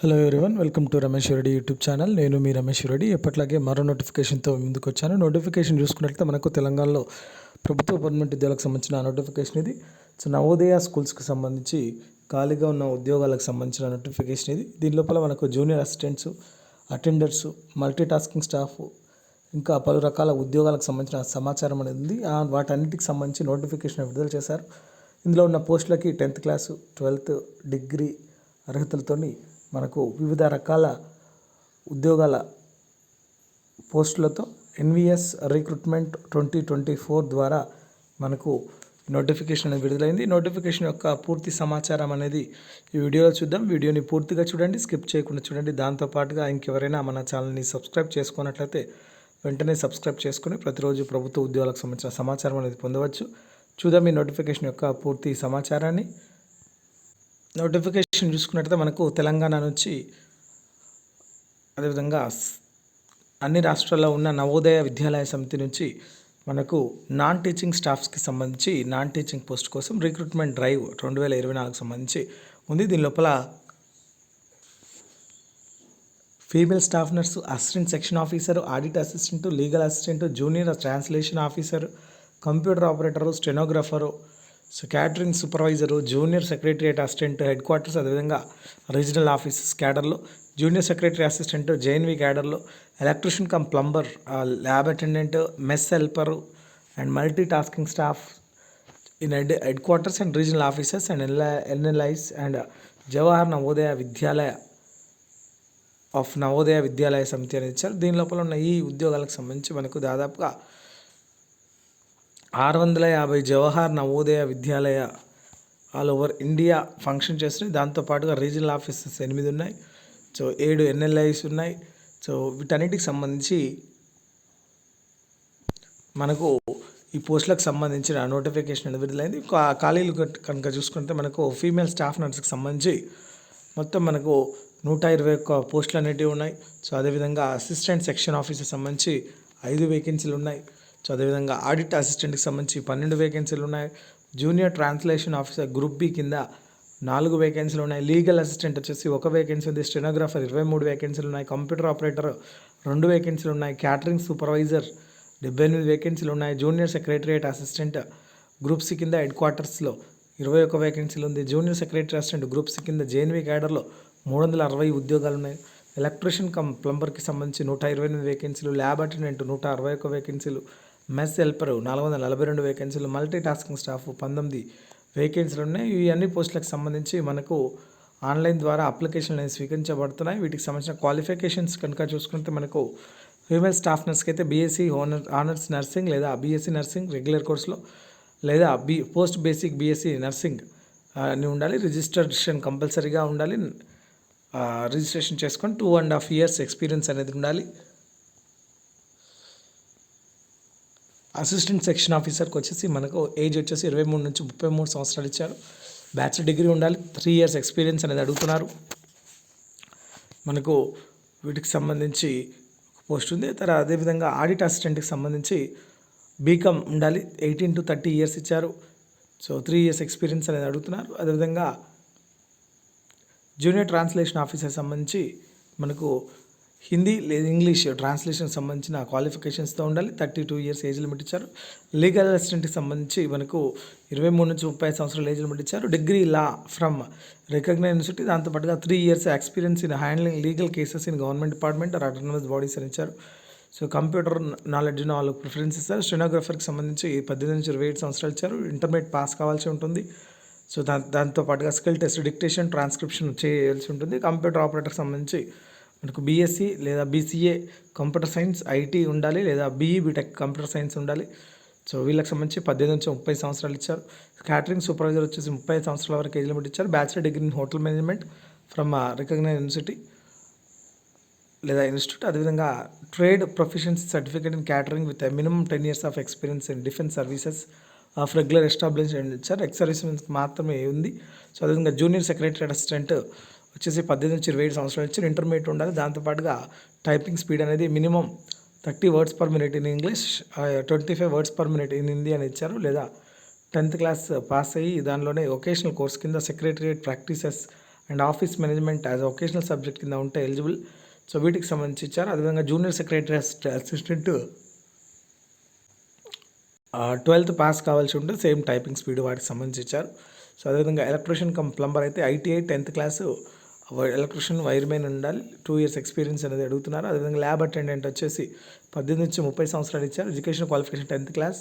Hello everyone welcome to Ramesh Reddy YouTube channel నేను మీ రమేష్ రెడ్డి ఎప్పట్లాగే మరో నోటిఫికేషన్తో ముందుకు వచ్చాను. నోటిఫికేషన్ చూసుకున్నట్లయితే మనకు తెలంగాణలో ప్రభుత్వ గవర్నమెంట్ ఉద్యోగాలకు సంబంధించిన నోటిఫికేషన్ ఇది. సో నవోదయ స్కూల్స్కి సంబంధించి ఖాళీగా ఉన్న ఉద్యోగాలకు సంబంధించిన నోటిఫికేషన్ ఇది. దీని లోపల మనకు junior assistants attenders multi tasking staff ఇంకా పలు రకాల ఉద్యోగాలకు సంబంధించిన సమాచారం అనేది ఉంది. వాటన్నిటికి సంబంధించి నోటిఫికేషన్ విడుదల చేశారు. ఇందులో ఉన్న పోస్టులకి టెన్త్ క్లాసు ట్వెల్త్ డిగ్రీ అర్హతలతోని మనకు వివిధ రకాల ఉద్యోగాల పోస్టులతో NVS recruitment twenty twenty four ద్వారా మనకు నోటిఫికేషన్ అనేది విడుదలైంది. నోటిఫికేషన్ యొక్క పూర్తి సమాచారం అనేది ఈ వీడియోలో చూద్దాం. వీడియోని పూర్తిగా చూడండి స్కిప్ చేయకుండా చూడండి. దాంతోపాటుగా ఇంకెవరైనా మన ఛానల్ని సబ్స్క్రైబ్ చేసుకున్నట్లయితే వెంటనే సబ్స్క్రైబ్ చేసుకుని ప్రతిరోజు ప్రభుత్వ ఉద్యోగాలకు సంబంధించిన సమాచారం అనేది పొందవచ్చు. చూద్దాం ఈ నోటిఫికేషన్ యొక్క పూర్తి సమాచారాన్ని. నోటిఫికేషన్ చూసుకున్నట్లయితే మనకు తెలంగాణ నుంచి అదేవిధంగా అన్ని రాష్ట్రాల్లో ఉన్న నవోదయ విద్యాలయ సమితి నుంచి మనకు నాన్ టీచింగ్ స్టాఫ్స్కి సంబంధించి నాన్ టీచింగ్ పోస్ట్ కోసం రిక్రూట్మెంట్ డ్రైవ్ రెండు వేల ఇరవై నాలుగు సంబంధించి ఉంది. దీని లోపల female staff nurse assistant section officer audit assistant legal assistant junior translation officer computer operator stenographer so catering supervisor junior secretariat assistant headquarters అదేవిధంగా రీజనల్ ఆఫీసెస్ క్యాడర్లో జూనియర్ సెక్రటరీ అసిస్టెంట్ జేఎన్వి క్యాడర్లో electrician cum plumber lab attendant mess helper and multi tasking staff in head headquarters and regional offices and ఎన్ఎల్ఐస్ and Jawahar Navodaya Vidyalaya of Navodaya Vidyalaya Samiti అనేది ఇచ్చారు. దీని లోపల ఉన్న ఈ ఉద్యోగాలకు సంబంధించి మనకు దాదాపుగా ఆరు వందల యాభై Jawahar Navodaya Vidyalaya all over India function చేస్తున్నాయి. దాంతోపాటుగా రీజనల్ ఆఫీసెస్ ఎనిమిది ఉన్నాయి. సో ఏడు ఎన్ఎల్ఐస్ ఉన్నాయి. సో వీటన్నిటికి సంబంధించి మనకు ఈ పోస్టులకు సంబంధించిన నోటిఫికేషన్ అనేది విడుదలైంది. ఖాళీలు కనుక చూసుకుంటే మనకు ఫీమేల్ స్టాఫ్ నర్స్కి సంబంధించి మొత్తం మనకు నూట ఇరవై ఒక్క పోస్టులు అనేటివి ఉన్నాయి. సో అదేవిధంగా అసిస్టెంట్ సెక్షన్ ఆఫీసర్ సంబంధించి ఐదు వేకెన్సీలు ఉన్నాయి. సో అదేవిధంగా ఆడిట్ అసిస్టెంట్కి సంబంధించి పన్నెండు వేకెన్సీలు ఉన్నాయి. Junior translation officer group B కింద నాలుగు వేకెన్సీలు ఉన్నాయి. లీగల్ అసిస్టెంట్ వచ్చేసి ఒక వేకెన్సీ ఉంది. స్టెనోగ్రాఫర్ ఇరవై మూడు వేకెన్సీలు ఉన్నాయి. కంప్యూటర్ ఆపరేటర్ రెండు వేకెన్సీలు ఉన్నాయి. క్యాటరింగ్ సూపర్వైజర్ డెబ్బై ఎనిమిది వేకెన్సీలు ఉన్నాయి. Junior secretariat assistant group C కింద హెడ్ క్వార్టర్స్లో ఇరవై ఒక వేకెన్సీలు ఉంది. Junior secretary assistant group C కింద జేఎన్వి క్యాడర్లో మూడు వందల అరవై ఉద్యోగాలు ఉన్నాయి. ఎలక్ట్రీషియన్ కమ్ ప్లంబర్కి సంబంధించి నూట ఇరవై ఎనిమిది వేకెన్సీలు ల్యాబ్ అటెండెంట్ నూట అరవై ఒక వేకెన్సీలు మెస్ హెల్పర్. నాలుగు వందల నలభై రెండు వేకెన్సీలు మల్టీ టాస్కింగ్ స్టాఫ్ పంతొమ్మిది వేకెన్సీలు ఉన్నాయి ఈ అన్ని పోస్టులకు సంబంధించి మనకు ఆన్లైన్ ద్వారా అప్లికేషన్లు అనేవి స్వీకరించబడుతున్నాయి. వీటికి సంబంధించిన క్వాలిఫికేషన్స్ కనుక చూసుకుంటే మనకు ఫీమేల్ స్టాఫ్ నర్స్కి అయితే బీఎస్సీ ఓనర్ ఆనర్స్ నర్సింగ్ లేదా బీఎస్సీ నర్సింగ్ రెగ్యులర్ కోర్సులో లేదా B post basic BSc nursing అని ఉండాలి. రిజిస్ట్రేషన్ కంపల్సరీగా ఉండాలి. రిజిస్ట్రేషన్ చేసుకొని two and half years experience అనేది ఉండాలి. అసిస్టెంట్ సెక్షన్ ఆఫీసర్కి వచ్చేసి మనకు ఏజ్ వచ్చేసి ఇరవై మూడు నుంచి ముప్పై మూడు సంవత్సరాలు ఇచ్చారు. బ్యాచిలర్ డిగ్రీ ఉండాలి. త్రీ ఇయర్స్ ఎక్స్పీరియన్స్ అనేది అడుగుతున్నారు. మనకు వీటికి సంబంధించి పోస్ట్ ఉంది. తర్వాత అదేవిధంగా ఆడిట్ అసిస్టెంట్కి సంబంధించి బీకామ్ ఉండాలి. ఎయిటీన్ టు థర్టీ ఇయర్స్ ఇచ్చారు. సో త్రీ ఇయర్స్ ఎక్స్పీరియన్స్ అనేది అడుగుతున్నారు. అదేవిధంగా జూనియర్ ట్రాన్స్లేషన్ ఆఫీసర్ సంబంధించి మనకు హిందీ లేదా ఇంగ్లీష్ ట్రాన్స్లేషన్ సంబంధించిన క్వాలిఫికేషన్స్తో ఉండాలి. Thirty two years age limit ఇచ్చారు. లీగల్ అసిస్టెంట్కి సంబంధించి మనకు ఇరవై మూడు నుంచి ముప్పై సంవత్సరాలు ఏజ్ లిమిట్ ఇచ్చారు. Degree law from recognise university. దాంతోపాటుగా three years experience in handling legal cases in government department or autonomous bodies అని ఇచ్చారు. సో కంప్యూటర్ నాలెడ్జ్ వాళ్ళకి ప్రిఫరెన్స్ ఇస్తారు. స్టెనోగ్రఫర్కి సంబంధించి పద్దెనిమిది నుంచి ఇరవై ఏడు సంవత్సరాలు ఇచ్చారు. ఇంటర్మీడియట్ పాస్ కావాల్సి ఉంటుంది. సో దా దాంతో పాటుగా స్కిల్ టెస్ట్ డిక్టేషన్ ట్రాన్స్క్రిప్షన్ చేయాల్సి ఉంటుంది. కంప్యూటర్ ఆపరేటర్కి సంబంధించి మనకు బీఎస్సీ లేదా బీసీఏ కంప్యూటర్ సైన్స్ ఐటీ ఉండాలి లేదా బీఈ బీటెక్ కంప్యూటర్ సైన్స్ ఉండాలి. సో వీళ్ళకి సంబంధించి పద్దెనిమిది నుంచి ముప్పై సంవత్సరాలు ఇచ్చారు. క్యాటరింగ్ సూపర్వైజర్ వచ్చేసి ముప్పై సంవత్సరాల వరకు ఏజ్ లిమిట్ ఇచ్చారు. Bachelor degree in hotel management from recognise university లేదా ఇన్స్టిట్యూట్ అదేవిధంగా trade professions certificate in catering with minimum ten years of experience in defence services of regular establish ఇచ్చారు ఎక్స్ సర్వీస్ మాత్రమే ఉంది. సో అదేవిధంగా junior secretary assistant వచ్చేసి పద్దెనిమిది నుంచి ఇరవై ఏడు సంవత్సరాలు నుంచి ఇంటర్మీడియట్ ఉండాలి. దాంతోపాటుగా టైపింగ్ స్పీడ్ అనేది minimum thirty words per minute in English twenty five words per minute in Hindi అని ఇచ్చారు. లేదా టెన్త్ క్లాస్ పాస్ అయ్యి దానిలోనే ఒకేషనల్ కోర్స్ కింద secretariat practices and office management as vocational subject కింద ఉంటే ఎలిజిబుల్ సో వీటికి సంబంధించి ఇచ్చారు. అదేవిధంగా junior secretary assistant twelfth pass కావాల్సి ఉంటే సేమ్ టైపింగ్ స్పీడ్ వాటికి సంబంధించి ఇచ్చారు. సో అదేవిధంగా ఎలక్ట్రీషియన్ కమ్ ప్లంబర్ అయితే ITI tenth class electrician wiremen ఉండాలి. టూ ఇయర్స్ ఎక్స్పీరియన్స్ అనేది అడుగుతున్నారు. అదేవిధంగా ల్యాబ్ అటెండెంట్ వచ్చేసి పద్దెనిమిది నుంచి ముప్పై సంవత్సరాలు ఇచ్చారు. Education qualification tenth class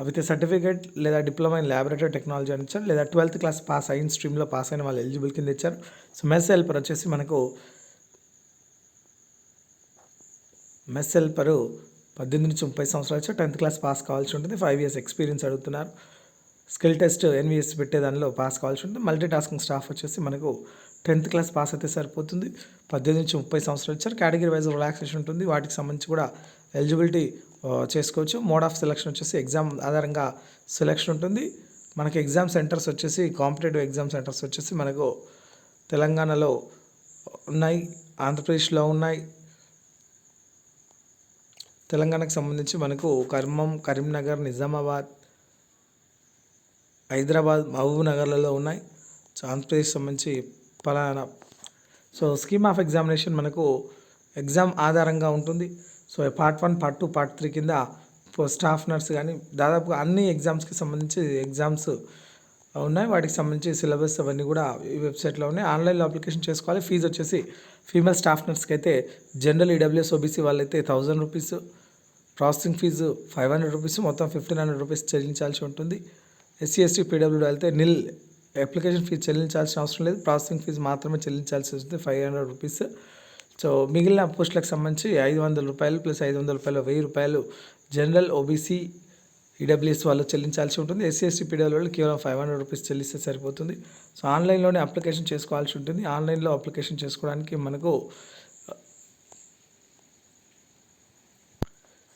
with certificate లేదా డిప్లొమా ఇన్ ల్యాబొరేటరీ టెక్నాలజీ అని ఇచ్చారు. లేదా ట్వెల్త్ క్లాస్ పాస్ అయిన స్ట్రీమ్లో పాస్ అయిన వాళ్ళు ఎలిజిబుల్ కింద ఇచ్చారు. సో మెస్ హెల్పర్ వచ్చేసి మనకు మెస్ హెల్పరు పద్దెనిమిది నుంచి ముప్పై సంవత్సరాలు వచ్చి టెన్త్ క్లాస్ పాస్ కావాల్సి ఉంటుంది. ఫైవ్ ఇయర్స్ ఎక్స్పీరియన్స్ అడుగుతున్నారు. స్కిల్ టెస్ట్ ఎన్విఎస్ పెట్టే దానిలో పాస్ కావాల్సి ఉంటుంది. మల్టీ టాస్కింగ్ స్టాఫ్ వచ్చేసి మనకు టెన్త్ క్లాస్ పాస్ అయితే సరిపోతుంది. పద్దెనిమిది నుంచి ముప్పై సంవత్సరాలు ఇచ్చారు. కేటగిరీ వైజ్ రిలాక్సేషన్ ఉంటుంది. వాటికి సంబంధించి కూడా ఎలిజిబిలిటీ చేసుకోవచ్చు. మోడ్ ఆఫ్ సెలక్షన్ వచ్చేసి ఎగ్జామ్ ఆధారంగా సెలక్షన్ ఉంటుంది. మనకి ఎగ్జామ్ సెంటర్స్ వచ్చేసి కాంపిటేటివ్ ఎగ్జామ్ సెంటర్స్ వచ్చేసి మనకు తెలంగాణలో ఉన్నాయి ఆంధ్రప్రదేశ్లో ఉన్నాయి. తెలంగాణకు సంబంధించి మనకు ఖమ్మం కరీంనగర్ నిజామాబాద్ హైదరాబాద్ మహబూబ్ నగర్లలో ఉన్నాయి. ఆంధ్రప్రదేశ్ సంబంధించి పలానా. సో స్కీమ్ ఆఫ్ ఎగ్జామినేషన్ మనకు ఎగ్జామ్ ఆధారంగా ఉంటుంది. So part one part two part three కింద స్టాఫ్ నర్స్ కానీ దాదాపుగా అన్ని ఎగ్జామ్స్కి సంబంధించి ఎగ్జామ్స్ ఉన్నాయి. వాటికి సంబంధించి సిలబస్ అవన్నీ కూడా ఈ వెబ్సైట్లో ఉన్నాయి. ఆన్లైన్లో అప్లికేషన్ చేసుకోవాలి. ఫీజు వచ్చేసి ఫీమేల్ స్టాఫ్ నర్స్కి అయితే జనరల్ ఈడబ్ల్యూఎస్ ఓబీసీ వాళ్ళైతే thousand rupees processing fee five hundred rupees మొత్తం ఫిఫ్టీన్ హండ్రెడ్ రూపీస్ చెల్లించాల్సి ఉంటుంది. ఎస్సీ ఎస్టీ పీడబ్ల్యూడీ వెళ్తే నిల్ అప్లికేషన్ ఫీజు చెల్లించాల్సిన అవసరం లేదు. ప్రాసెసింగ్ ఫీజు మాత్రమే చెల్లించాల్సి వస్తుంది. Five hundred rupees. సో మిగిలిన పోస్టులకు సంబంధించి ఐదు వందల రూపాయలు ప్లస్ ఐదు వందల రూపాయలు వెయ్యి రూపాయలు జనరల్ ఓబీసీ ఈడబ్ల్యూఎస్ వాళ్ళు చెల్లించాల్సి ఉంటుంది. ఎస్సీ ఎస్టీ పీడబ్ల్యూ వాళ్ళు కేవలం ఫైవ్ హండ్రెడ్ రూపీస్ చెల్లిస్తే సరిపోతుంది. సో ఆన్లైన్లోనే అప్లికేషన్ చేసుకోవాల్సి ఉంటుంది. ఆన్లైన్లో అప్లికేషన్ చేసుకోవడానికి మనకు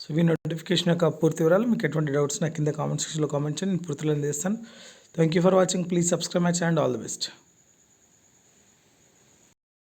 సో ఈ నోటిఫికేషన్ యొక్క పూర్తి వివరాలు మీకు ఎటువంటి డౌట్స్ నా కింద కామెంట్ సెక్షన్లో కామెంట్ చేయండి. నేను పూర్తిలో అందిస్తాను. Thank you for watching. Please subscribe my channel. All the best.